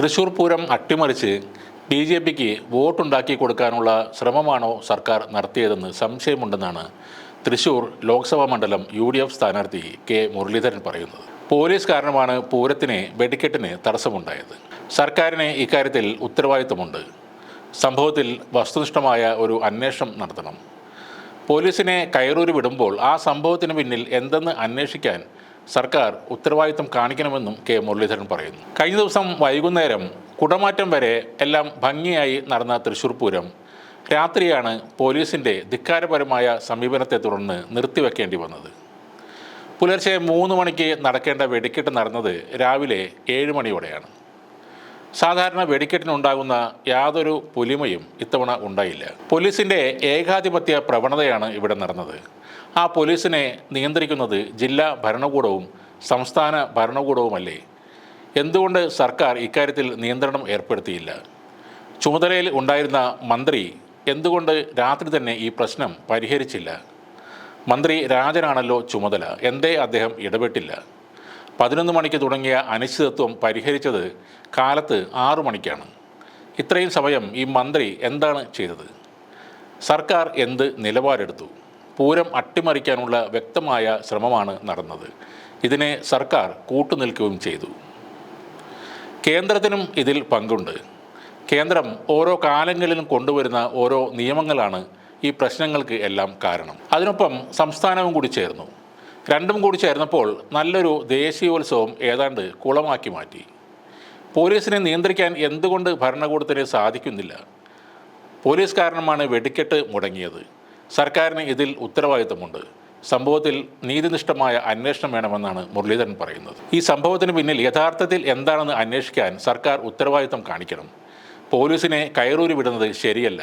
തൃശൂർ പൂരം അട്ടിമറിച്ച് B J പിക്ക് വോട്ടുണ്ടാക്കി കൊടുക്കാനുള്ള ശ്രമമാണോ സർക്കാർ നടത്തിയതെന്ന് സംശയമുണ്ടെന്നാണ് തൃശൂർ ലോക്സഭാ മണ്ഡലം യു ഡി എഫ് സ്ഥാനാർത്ഥി കെ മുരളീധരൻ പറയുന്നത്. പോലീസ് കാരണമാണ് പൂരത്തിന് വെടിക്കെട്ടിന് തടസ്സമുണ്ടായത്. സർക്കാരിന് ഇക്കാര്യത്തിൽ ഉത്തരവാദിത്തമുണ്ട് സംഭവത്തിൽ വസ്തുനിഷ്ഠമായ ഒരു അന്വേഷണം നടത്തണം. പോലീസിനെ കയറൂരി വിടുമ്പോൾ ആ സംഭവത്തിന് പിന്നിൽ എന്തെന്ന് അന്വേഷിക്കാൻ സർക്കാർ ഉത്തരവാദിത്തം കാണിക്കണമെന്നും കെ മുരളീധരൻ പറയുന്നു. കഴിഞ്ഞ ദിവസം വൈകുന്നേരം കുടമാറ്റം വരെ എല്ലാം ഭംഗിയായി നടന്ന തൃശൂർ പൂരം രാത്രിയാണ് പോലീസിന്റെ ധിക്കാരപരമായ സമീപനത്തെ തുടർന്ന് നിർത്തിവെക്കേണ്ടി വന്നത്. പുലർച്ചെ മൂന്ന് മണിക്ക് നടക്കേണ്ട വെടിക്കെട്ട് നടന്നത് രാവിലെ ഏഴ് മണിയോടെയാണ്. സാധാരണ വെടിക്കെട്ടിനുണ്ടാകുന്ന യാതൊരു പുലിമയും ഇത്തവണ ഉണ്ടായില്ല. പോലീസിന്റെ ഏകാധിപത്യ പ്രവണതയാണ് ഇവിടെ നടന്നത്. ആ പോലീസിനെ നിയന്ത്രിക്കുന്നത് ജില്ലാ ഭരണകൂടവും സംസ്ഥാന ഭരണകൂടവുമല്ലേ? എന്തുകൊണ്ട് സർക്കാർ ഇക്കാര്യത്തിൽ നിയന്ത്രണം ഏർപ്പെടുത്തിയില്ല? ചുമതലയിൽ ഉണ്ടായിരുന്ന മന്ത്രി എന്തുകൊണ്ട് രാത്രി തന്നെ ഈ പ്രശ്നം പരിഹരിച്ചില്ല? മന്ത്രി രാജനാണല്ലോ ചുമതല എന്തേ അദ്ദേഹം ഇടപെട്ടില്ല? പതിനൊന്ന് മണിക്ക് തുടങ്ങിയ അനിശ്ചിതത്വം പരിഹരിച്ചത് കാലത്ത് ആറു മണിക്കാണ്. ഇത്രയും സമയം ഈ മന്ത്രി എന്താണ് ചെയ്തത്? സർക്കാർ എന്ത് നിലപാടെടുത്തു? പൂരം അട്ടിമറിക്കാനുള്ള വ്യക്തമായ ശ്രമമാണ് നടന്നത്. ഇതിനെ സർക്കാർ കൂട്ടുനിൽക്കുകയും ചെയ്തു. കേന്ദ്രത്തിനും ഇതിൽ പങ്കുണ്ട്. കേന്ദ്രം ഓരോ കാലങ്ങളിലും കൊണ്ടുവരുന്ന ഓരോ നിയമങ്ങളാണ് ഈ പ്രശ്നങ്ങൾക്ക് എല്ലാം കാരണം. അതിനൊപ്പം സംസ്ഥാനവും കൂടി ചേർന്നു. രണ്ടും കൂടി ചേർന്നപ്പോൾ നല്ലൊരു ദേശീയോത്സവം ഏതാണ്ട് കുളമാക്കി മാറ്റി. പോലീസിനെ നിയന്ത്രിക്കാൻ എന്തുകൊണ്ട് ഭരണകൂടത്തിന് സാധിക്കുന്നില്ല? പോലീസ് കാരണമാണ് വെടിക്കെട്ട് മുടങ്ങിയത്. സർക്കാരിന് ഇതിൽ ഉത്തരവാദിത്തമുണ്ട്. സംഭവത്തിൽ നീതിനിഷ്ഠമായ അന്വേഷണം വേണമെന്നാണ് മുരളീധരൻ പറയുന്നത്. ഈ സംഭവത്തിന് പിന്നിൽ യഥാർത്ഥത്തിൽ എന്താണെന്ന് അന്വേഷിക്കാൻ സർക്കാർ ഉത്തരവാദിത്തം കാണിക്കണം. പോലീസിനെ കയറൂരി വിടുന്നത് ശരിയല്ല.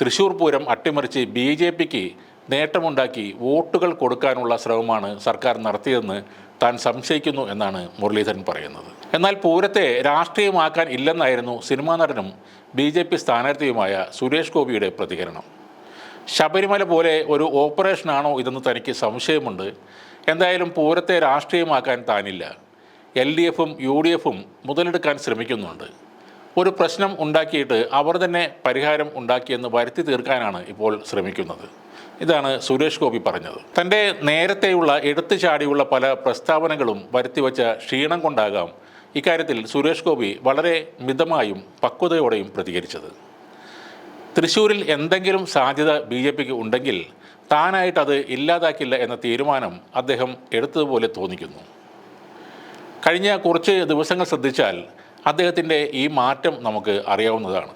തൃശൂർ പൂരം അട്ടിമറിച്ച് ബി ജെ പിക്ക് നേട്ടമുണ്ടാക്കി വോട്ടുകൾ കൊടുക്കാനുള്ള ശ്രമമാണ് സർക്കാർ നടത്തിയതെന്ന് താൻ സംശയിക്കുന്നു എന്നാണ് മുരളീധരൻ പറയുന്നത്. എന്നാൽ പൂരത്തെ രാഷ്ട്രീയമാക്കാൻ ഇല്ലെന്നായിരുന്നു സിനിമാ നടനും ബി ജെ പി സ്ഥാനാർത്ഥിയുമായ സുരേഷ് ഗോപിയുടെ പ്രതികരണം. ശബരിമല പോലെ ഒരു ഓപ്പറേഷനാണോ ഇതെന്ന് തനിക്ക് സംശയമുണ്ട്. എന്തായാലും പൂരത്തെ രാഷ്ട്രീയമാക്കാൻ താനില്ല. എൽ ഡി എഫും യു ഡി എഫും മുതലെടുക്കാൻ ശ്രമിക്കുന്നുണ്ട്. ഒരു പ്രശ്നം ഉണ്ടാക്കിയിട്ട് അവർ തന്നെ പരിഹാരം ഉണ്ടാക്കിയെന്ന് വരുത്തി തീർക്കാനാണ് ഇപ്പോൾ ശ്രമിക്കുന്നത്. ഇതാണ് സുരേഷ് ഗോപി പറഞ്ഞത്. തന്റെ നേരത്തെയുള്ള എടുത്തു ചാടിയുള്ള പല പ്രസ്താവനകളും വരുത്തിവെച്ച ക്ഷീണം കൊണ്ടാകാം ഇക്കാര്യത്തിൽ സുരേഷ് ഗോപി വളരെ മിതമായും പക്വതയോടെയും പ്രതികരിച്ചത്. തൃശ്ശൂരിൽ എന്തെങ്കിലും സാധ്യത ബി ജെ പിക്ക് ഉണ്ടെങ്കിൽ താനായിട്ടത് ഇല്ലാതാക്കില്ല എന്ന തീരുമാനം അദ്ദേഹം എടുത്തതുപോലെ തോന്നിക്കുന്നു. കഴിഞ്ഞ കുറച്ച് ദിവസങ്ങൾ ശ്രദ്ധിച്ചാൽ അദ്ദേഹത്തിന്റെ ഈ മാറ്റം നമുക്ക് അറിയാവുന്നതാണ്.